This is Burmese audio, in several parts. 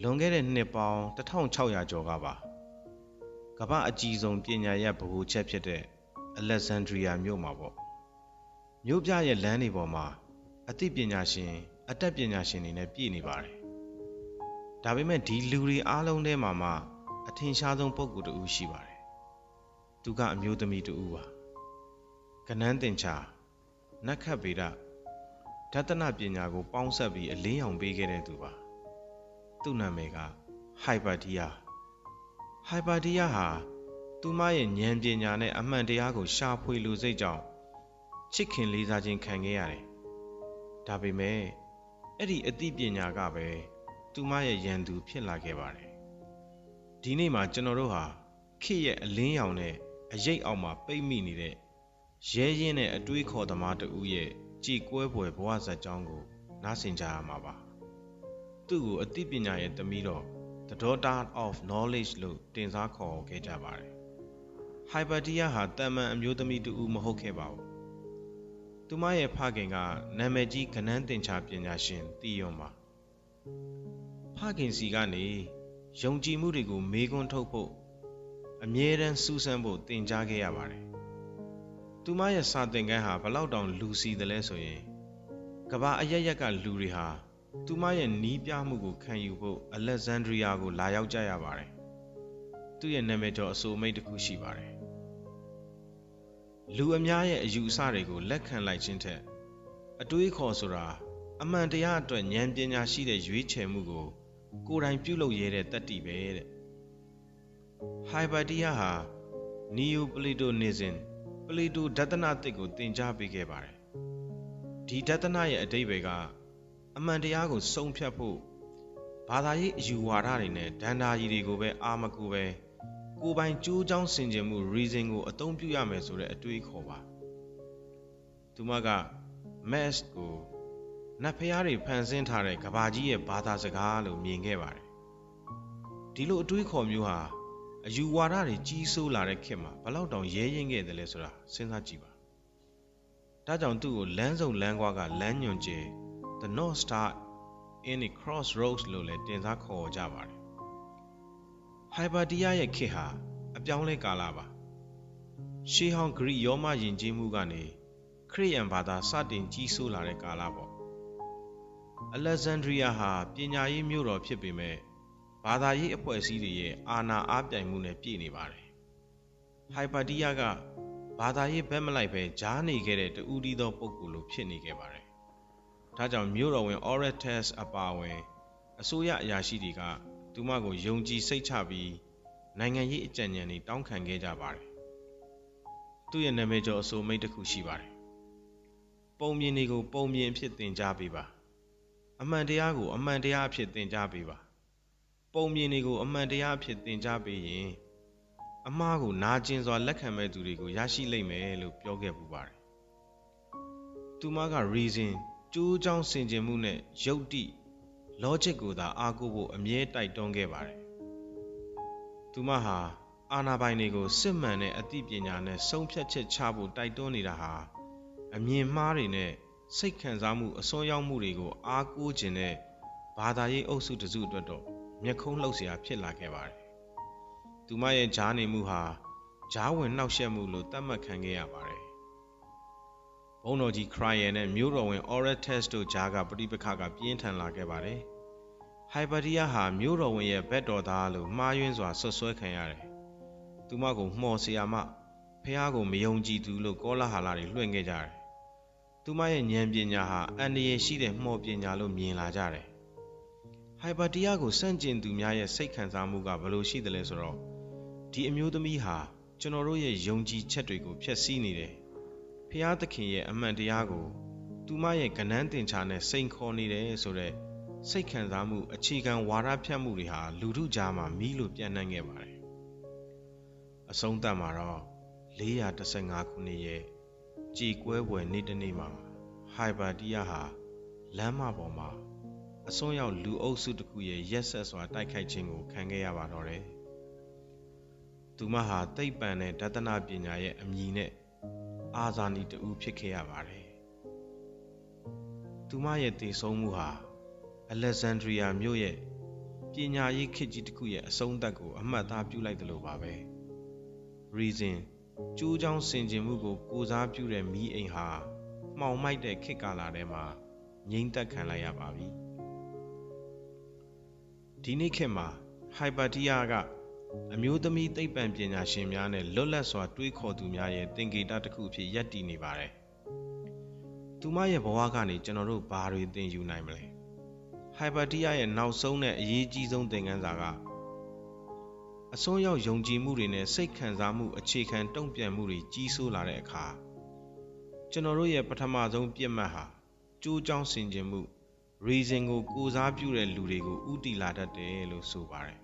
လွန်ခဲ့တဲ့နှစ်ပေါင်း1600ကျော်ကပါကမ္ဘာအကြီးဆုံးပညာရပ်ဗဟိုချက်ဖြစ်တဲ့အလက်ဇန်ဒရီယာမြို့မှာပေါ့မြို့ပြရဲ့လမ်းတွေပေါ်မှာအသိပညာရှင် အတတ်ပညာရှင်တွေနဲ့ပြည့်နေပါတယ်ဒါပေမဲ့ဒီလူတွေအားလုံးထဲမှာမှအထင်ရှားဆုံးပုဂ္ဂိုလ်တစ်ဦးရှိပါတယ်သူကအမျိုးသမီးတစ်ဦးပါကနန်းတင်ချာနတ်ခတ်ဗေဒဓာတနပညာကိုပေါင်းစပ်ပြီးအလင်းရောင်ပေးခဲ့တဲ့သူပါ သူ့နာမည်ကဟိုက်ပါဒီယာဟိုက်ပါဒီယာဟာသူမရဲ့ဉာဏ်ပညာနဲ့အမှန်တရားကိုရှာဖွေလူစိတ်ကြောင့်ချစ်ခင်လေးစားခြင်းခံခဲ့ရတယ်ဒါပေမဲ့အဲ့ဒီအသိပညာကပဲသူမရဲ့ရန်သူဖြစ်လာခဲ့ပါတယ်ဒီနေ့မှာကျွန်တော်တို့ဟာခေတ်ရဲ့အလင်းရောင်နဲ့အရေးအောက်မှာပိတ်မိနေတဲ့ရဲရင်နဲ့အတွေးခေါ်သမားတဦးရဲ့ကြည်ကွဲပွယ်ဘဝဇာတ်ကြောင်းကိုနားဆင်ကြရမှာပါ သူ့ကိုအသိပညာရဲ့သမီးတော် The Daughter of Knowledge လို့တင်စားခေါ်ခဲ့ကြပါတယ်ဟိုက်ပါတီယာဟာတာမန်အမျိုးသမီးတူမဟုတ်ခဲ့ပါဘူးသူမရဲ့ဖခင်ကနာမည်ကြီးကနန်းတင်ချာပညာရှင်တီယွန်ပါဖခင်စီကနေယုံကြည်မှုတွေကိုမေးခွန်းထုတ်ဖို့အမြဲတမ်းစူးစမ်းဖို့တင် जा ခဲ့ရပါတယ်။သူမရဲ့စာသင်ခန်းဟာဘလောက်တောင်လူစီတယ်လဲဆိုရင်ကဘာအရရက်ကလူတွေဟာ သူမရဲ့နီးပြမှုကိုခံယူဖို့အလက်ဇန်ဒရီယာကိုလာရောက်ကြရပါတယ်။သူ့ရဲ့နာမည်ကျော်အဆိုအမိတ်တစ်ခုရှိပါတယ်။လူအများရဲ့အယူအဆတွေကိုလက်ခံလိုက်ခြင်းထက်အတွေးခေါ်ဆိုတာအမှန်တရားအတွက်ဉာဏ်ပညာရှိတဲ့ရွေးချယ်မှုကို ကိုယ်တိုင်ပြုလုပ်ရတဲ့တတ္တိပဲတဲ့ဟိုင်ပါတီယာဟာနီယိုပလီတိုနီဇင်ပလီတိုဒသနာတစ်ကိုသင်ကြားပေးခဲ့ပါတယ်ဒီဒသနာရဲ့အတိတ်ပဲက အမှန်တရားကိုစုံဖြတ်ဖို့ဘာသာရေးအယူဝါဒတွေနဲ့ဒန္တာကြီးတွေကိုပဲအာမကူပဲကိုယ်ပိုင်ကြိုးကြောင်းဆင်ခြင်မှု reason ကိုအသုံးပြုရမယ်ဆိုတဲ့အတွေးခေါ်ပါသူမက mass ကိုနတ်ဖျားတွေဖန်ဆင်းထားတဲ့ကဘာကြီးရဲ့ဘာသာစကားလို့မြင်ခဲ့ပါတယ်ဒီလိုအတွေးခေါ်မျိုးဟာအယူဝါဒတွေကြီးစိုးလာတဲ့ခေတ်မှာဘလောက်တောင်ရဲရင်ခဲ့တယ်လဲဆိုတာစဉ်းစားကြည့်ပါဒါကြောင့်သူ့ကိုလမ်းစုံလမ်းကွာကလမ်းညွန်ကျဲ The North Star in the Crossroads လို့လည်းတင်စားခေါ်ကြပါတယ်ဟိုင်ပါတီယာရဲ့ခေတ်ဟာအပြောင်းလဲကာလပါရှေးဟောင်းဂရိရောမယဉ်ကျေးမှုကနေခရစ်ယာန်ဘာသာစတင်ကြီးစိုးလာတဲ့ကာလပေါ့အလက်ဇန်ဒရီယာဟာပညာရေးမြို့တော်ဖြစ်ပေမဲ့ဘာသာရေးအဖွဲ့အစည်းတွေရဲ့အာဏာအားပြိုင်မှုနဲ့ပြည့်နေပါတယ်။ဟိုင်ပါတီယာကဘာသာရေးဘက်မလိုက်ပဲကြားနေခဲ့တဲ့တူဦးဒီသောပုဂ္ဂိုလ်လိုဖြစ်နေခဲ့ပါတယ်။ ဒါကြောင့်မြို့တော်ဝင် Oretes အပါအဝင်အစိုးရအရာရှိတွေကသူမကိုယုံကြည်စိတ်ချပြီးနိုင်ငံရေးအကြံဉာဏ်တွေတောင်းခံခဲ့ကြပါတယ်။သူ့ရဲ့နာမည်ကျော်အဆိုမိတ်တစ်ခုရှိပါတယ်။ပုံမြင်တွေကိုပုံမြင်အဖြစ်သင်ကြားပေးပါ။အမှန်တရားကိုအမှန်တရားအဖြစ်သင်ကြားပေးပါပုံမြင်တွေကိုအမှန်တရားအဖြစ်သင်ကြားပေးရင်အမှားကိုနာကျင်စွာလက်ခံမဲ့သူတွေကိုရရှိလိမ့်မယ်လို့ပြောခဲ့ပူပါတယ်သူမက reason ကျိုးချောင်းဆင်ခြင်မှုနဲ့ယုတ်တိ logic ကိုသာအားကိုးဖို့အမြဲတိုက်တွန်းခဲ့ပါတယ်။သူမဟာအာနာပိုင်တွေကိုစစ်မှန်တဲ့အသိပညာနဲ့ဆုံးဖြတ်ချက်ချဖို့တိုက်တွန်းနေတာဟာအမြင်မှားတွေနဲ့စိတ်ခံစားမှုအစွန်းရောက်မှုတွေကိုအားကိုးခြင်းနဲ့ဘာသာရေးအုပ်စုတစုအတွက်တော့မျက်ခုံးလှုပ်ရှားဖြစ်လာခဲ့ပါတယ်။သူမရဲ့ဂျားနေမှုဟာဂျားဝင်နှောက်ယှက်မှုလို့သတ်မှတ်ခံခဲ့ရပါတယ် ဘုန်းတော်ကြီးခရိုင်ယန်နဲ့မြို့တော်ဝင် Oretes တို့ကြားကပဋိပက္ခကပြင်းထန်လာခဲ့ပါတယ်။ဟိုင်ပါရီးယားဟာမြို့တော်ဝင်ရဲ့ဘက်တော်သားလို့မှားယွင်းစွာဆွဆွဲခံရတယ်။သူမကိုမှော်ဆရာမဖះကိုမယုံကြည်သူလို့ကောလာဟလတွေလွှင့်ခဲ့ကြတယ်။သူမရဲ့ဉာဏ်ပညာဟာအန္တရာယ်ရှိတဲ့မှော်ပညာလို့မြင်လာကြတယ်။ဟိုင်ပါရီးယားကိုစန့်ကျင်သူများရဲ့စိတ်ခံစားမှုကဘယ်လိုရှိသလဲဆိုတော့ဒီအမျိုးသမီးဟာကျွန်တော်တို့ရဲ့ယုံကြည်ချက်တွေကိုဖျက်ဆီးနေတယ် ဖျားသခင်ရဲ့အမှန်တရားကိုသူမရဲ့ကဏန်းတင်ချာနဲ့စိန်ခေါ်နေတယ်ဆိုတဲ့စိတ်ခံစားမှုအခြေခံဝါဒဖြတ်မှုတွေဟာလူထုကြားမှာမီးလို့ပြန့်နှံ့ခဲ့ပါတယ်။အဆုံးသတ်မှာတော့415ခုနှစ်ရဲ့ကြေကွဲပွဲနေ့တစ်နေ့မှာဟိုင်ပါတီယာဟာလမ်းမပေါ်မှာအစွန်းရောက်လူအုပ်စုတစ်ခုရဲ့ရက်ဆက်စွာတိုက်ခိုက်ခြင်းကိုခံခဲ့ရပါတော့တယ်။သူမဟာသိပ္ပံနဲ့ဒသနာပညာရဲ့အမည်နဲ့ အာဇာနည်တူဖြစ်ခဲ့ရပါတယ်။သူမရဲ့တည်ဆုံးမှုဟာအလက်ဇန်ဒရီယာမြို့ရဲ့ပညာရေးခေတ်ကြီးတစ်ခုရဲ့အဆုံးသတ်ကိုအမှတ်သားပြုလိုက်တယ်လို့ပါပဲ reason ကျိုးချောင်းဆင်ခြင်မှုကိုကိုစားပြုတဲ့မိအိမ်ဟာမှောင်မိုက်တဲ့ခေတ်ကာလထဲမှာငြိမ့်သက်ခံလိုက်ရပါပြီဒီနေ့ခေတ်မှာဟိုက်ပါတီယာက အမျိုးသမီးသိပ္ပံပညာရှင်များနဲ့လွတ်လပ်စွာတွေးခေါ်သူများရဲ့သင်္ကေတတစ်ခုအဖြစ်ရပ်တည်နေပါတယ်။သူမရဲ့ဘဝကနေကျွန်တော်တို့ဘာတွေသင်ယူနိုင်မလဲ။ဟိုက်ပါတီယာရဲ့နောက်ဆုံးနဲ့အရေးကြီးဆုံးသင်ခန်းစာကအစွန်းရောက်ယုံကြည်မှုတွေနဲ့စိတ်ခံစားမှုအခြေခံတုံ့ပြန်မှုတွေကြီးစိုးလာတဲ့အခါကျွန်တော်တို့ရဲ့ပထမဆုံးပြစ်မှတ်ဟာကြိုးကြောင်းဆင်ခြင်မှု reason ကိုကိုစားပြုတဲ့လူတွေကိုဥတီလာတတ်တယ်လို့ဆိုပါတယ်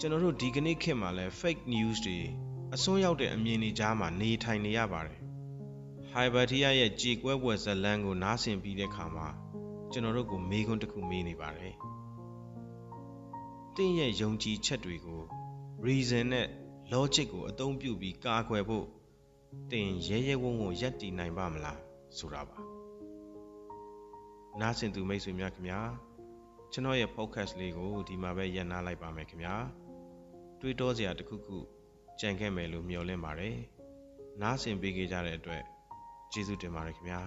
ကျွန်တော်တို့ဒီကနေ့ခေတ်မှာလည်း fake news တွေအစွန်းရောက်တဲ့အမြင်တွေကြားမှာနေထိုင်နေရပါတယ်ဟိုင်ဘတ်တီယာရဲ့ကြေကွဲပွဲဇလန်းကိုနားဆင်ပြီးတဲ့အခါမှာကျွန်တော်တို့ကိုမေးခွန်းတစ်ခုမေးနေပါတယ်တင့်ရဲ့ယုံကြည်ချက်တွေကို reason နဲ့ logic ကိုအသုံးပြုပြီးကာကွယ်ဖို့တင်ရဲရဲဝံ့ဝံ့ရပ်တည်နိုင်ပါမလားဆိုတာပါနားဆင်သူမိတ်ဆွေများခင်ဗျာကျွန်တော်ရဲ့ podcast လေးကိုဒီမှာပဲရပ်နားလိုက်ပါမယ်ခင်ဗျာ တွေးတောစရာတစ်ခုခုကြံခဲ့မယ်လို့မျှော်လင့်ပါတယ်နားဆင်ပေးကြတဲ့အတွက်ကျေးဇူးတင်ပါတယ်ခင်ဗျာ